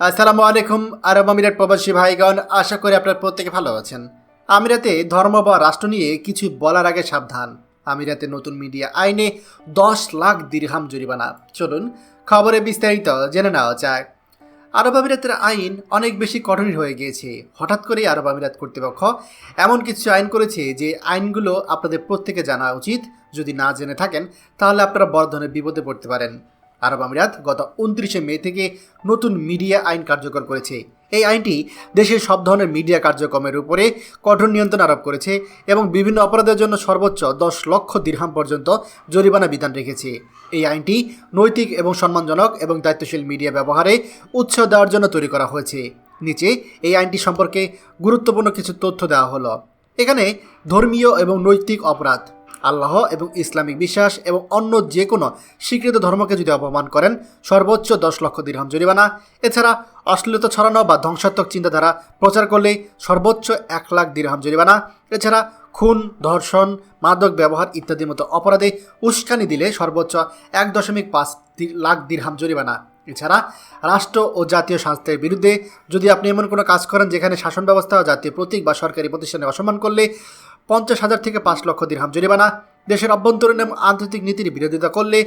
আসসালামু আলাইকুম, আরব আমিরাত প্রবাসী ভাইগণ, আশা করি আপনার প্রত্যেকে ভালো আছেন। আমিরাতে ধর্ম বা রাষ্ট্র নিয়ে কিছু বলার আগে সাবধান। আমিরাতে নতুন মিডিয়া আইনে দশ লাখ দিরহাম জরিমানা। চলুন খবরে বিস্তারিত জেনে নেওয়া যায় আরব আমিরাতের আইন অনেক বেশি কঠোর হয়ে গিয়েছে। হঠাৎ করেই আরব আমিরাত কর্তৃপক্ষ এমন কিছু আইন করেছে যে আইনগুলো আপনাদের প্রত্যেকে জানা উচিত। যদি না জেনে থাকেন, তাহলে আপনারা বড় ধরনের বিপদে পড়তে পারেন। আরব আমিরাত গত উনত্রিশে মে থেকে নতুন মিডিয়া আইন কার্যকর করেছে। এই আইনটি দেশের সব ধরনের মিডিয়া কার্যক্রমের উপরে কঠোর নিয়ন্ত্রণ আরোপ করেছে এবং বিভিন্ন অপরাধের জন্য সর্বোচ্চ দশ লক্ষ দিরহাম পর্যন্ত জরিমানা বিধান রেখেছে। এই আইনটি নৈতিক এবং সম্মানজনক এবং দায়িত্বশীল মিডিয়া ব্যবহারে উৎসাহ দেওয়ার জন্য তৈরি করা হয়েছে। নিচে এই আইনটি সম্পর্কে গুরুত্বপূর্ণ কিছু তথ্য দেওয়া হলো। এখানে ধর্মীয় এবং নৈতিক অপরাধ আল্লাহ এবং ইসলামিক বিশ্বাস এবং অন্য যে কোনো স্বীকৃত ধর্মকে যদি অপমান করেন, সর্বোচ্চ দশ লক্ষ দিরহাম জরিমানা। এছাড়া অশ্লীলতা ছড়ানো বা ধ্বংসাত্মক চিন্তাধারা প্রচার করলে সর্বোচ্চ এক লাখ দিরহাম জরিমানা। এছাড়া খুন, ধর্ষণ, মাদক ব্যবহার ইত্যাদির মতো অপরাধে উস্কানি দিলে সর্বোচ্চ এক দশমিক পাঁচ লাখ দিরহাম জরিমানা। এছাড়া রাষ্ট্র ও জাতীয় স্বাস্থ্যের বিরুদ্ধে যদি আপনি এমন কোনো কাজ করেন যেখানে শাসন ব্যবস্থা জাতীয় প্রতীক বা সরকারি প্রতিষ্ঠানে অসম্মান করলে পঞ্চাশ হাজার থেকে পাঁচ লক্ষ দিরহাম জরিমানা। দেশের অভ্যন্তরীণ এবং আন্তর্জাতিক নীতির বিরোধিতা করলে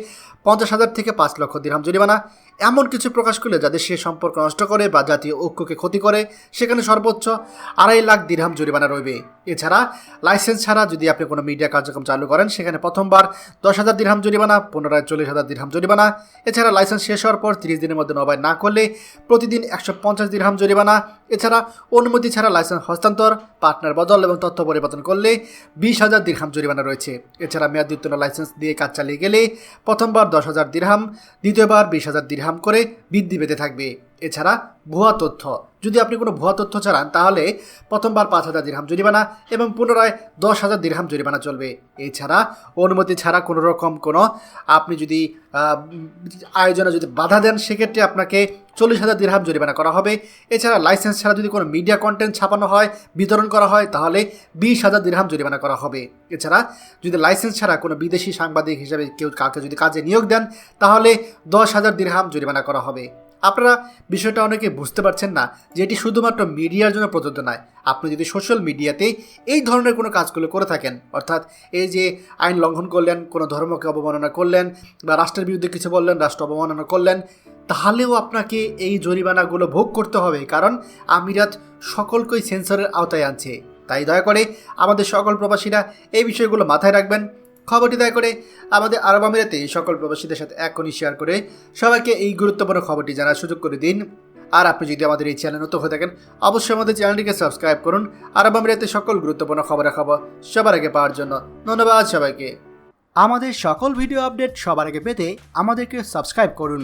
পঞ্চাশ হাজার থেকে পাঁচ লক্ষ দিরহাম জরিমানা। এমন কিছু প্রকাশ করলে যাদের সে সম্পর্ক নষ্ট করে বা জাতীয় ঐক্যকে ক্ষতি করে, সেখানে সর্বোচ্চ আড়াই লাখ দিরহাম জরিমানা রইবে। এছাড়া লাইসেন্স ছাড়া যদি আপনি কোনো মিডিয়া কার্যক্রম চালু করেন, সেখানে প্রথমবার দশ হাজার দিরহাম জরিমানা, পুনরায় চল্লিশ হাজার দিরহাম জরিমানা। এছাড়া লাইসেন্স শেষ হওয়ার পর তিরিশ দিনের মধ্যে নবায়ন না করলে প্রতিদিন একশো পঞ্চাশ দিরহাম জরিমানা। এছাড়া অনুমতি ছাড়া লাইসেন্স হস্তান্তর, পার্টনার বদল এবং তথ্য পরিবর্তন করলে বিশ হাজার দিরহাম জরিমানা রয়েছে। এছাড়া মেয়াদ উত্তীর্ণ লাইসেন্স দিয়ে কাজ চালিয়ে গেলে প্রথমবার দশ হাজার দিরহাম, দ্বিতীয়বার বিশ হাজার দিরহাম করে বৃদ্ধি পেতে থাকবে। এছাড়া ভুয়া তথ্য। যদি আপনি কোনো ভুয়া তথ্য ছাড়ান তাহলে প্রথমবার পাঁচ হাজার দিরহাম জরিমানা এবং পুনরায় দশ হাজার দিরহাম জরিমানা চলবে। এছাড়া অনুমতি ছাড়া কোনো রকম কোনো আপনি যদি আয়োজনে যদি বাধা দেন, সেক্ষেত্রে আপনাকে চল্লিশ হাজার দিরহাম জরিমানা করা হবে। এছাড়া লাইসেন্স ছাড়া যদি কোনো মিডিয়া কন্টেন্ট ছাপানো হয়, বিতরণ করা হয়, তাহলে বিশ হাজার দিরহাম জরিমানা করা হবে। এছাড়া যদি লাইসেন্স ছাড়া কোনো বিদেশি সাংবাদিক হিসেবে কেউ কাউকে যদি কাজে নিয়োগ দেন, তাহলে দশ হাজার দিরহাম জরিমানা করা হবে। আপনারা বিষয়টা অনেকে বুঝতে পারছেন না যে এটি শুধুমাত্র মিডিয়ার জন্য প্রযোজ্য নয়। আপনি যদি সোশ্যাল মিডিয়াতে এই ধরনের কোনো কাজগুলো করে থাকেন, অর্থাৎ এই যে আইন লঙ্ঘন করলেন, কোনো ধর্মকে অবমাননা করলেন বা রাষ্ট্রের বিরুদ্ধে কিছু বললেন, রাষ্ট্র অবমাননা করলেন তাহলেও আপনাকে এই জরিমানাগুলো ভোগ করতে হবে, কারণ আমিরাত সকলকেই সেন্সরের আওতায় আনছে। তাই দয়া করে আমাদের সকল প্রবাসীরা এই বিষয়গুলো মাথায় রাখবেন। খবরটি দয়া করে আমাদের আরব আমিরাতে সকল প্রবাসীদের সাথে এখনই শেয়ার করে সবাইকে এই গুরুত্বপূর্ণ খবরটি জানার সুযোগ করে দিন। আর আপনি যদি আমাদের এই চ্যানেল নতুন হয়ে থাকেন, অবশ্যই আমাদের চ্যানেলটিকে সাবস্ক্রাইব করুন। আরব আমিরাতে সকল গুরুত্বপূর্ণ খবরের খবর সবার আগে পাওয়ার জন্য ধন্যবাদ সবাইকে। আমাদের সকল ভিডিও আপডেট সবার আগে পেতে আমাদেরকে সাবস্ক্রাইব করুন।